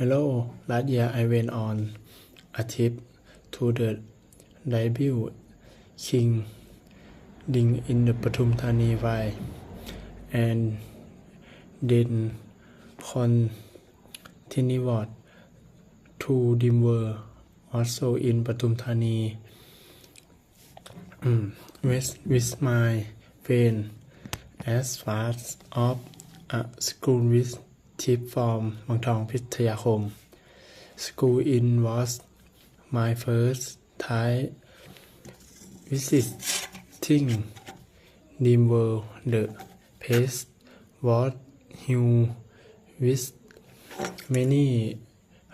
Hello, last year I went on a trip to the debut King Ding in the Patum Thani Valley and then continued to Dimwer also in Patum Thani with, with my friend as fast of a school with tip from Mangthong Pityakom. School in was my first Thai visiting Nim World. The place what you with many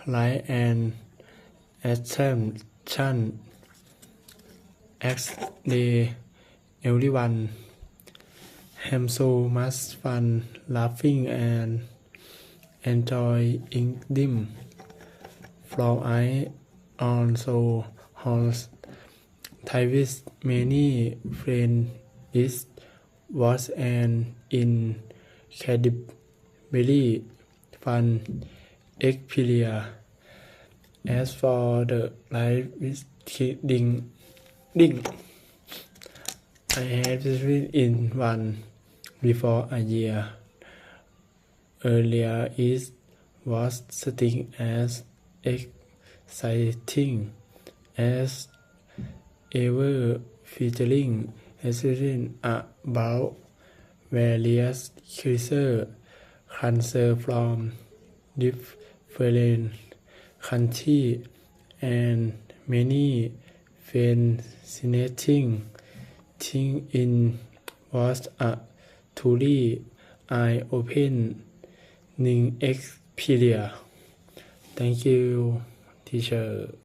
light and attention as they everyone have so much fun laughing and enjoying them I also Thai with many friends was an incredibly fun experience as for the live visiting ding I had visited in one before a year earlier it was still as exciting as ever featuring exciting about various creatures concerned from different countries and many fascinating things in was a truly eye-opening experience. Thank you, teacher.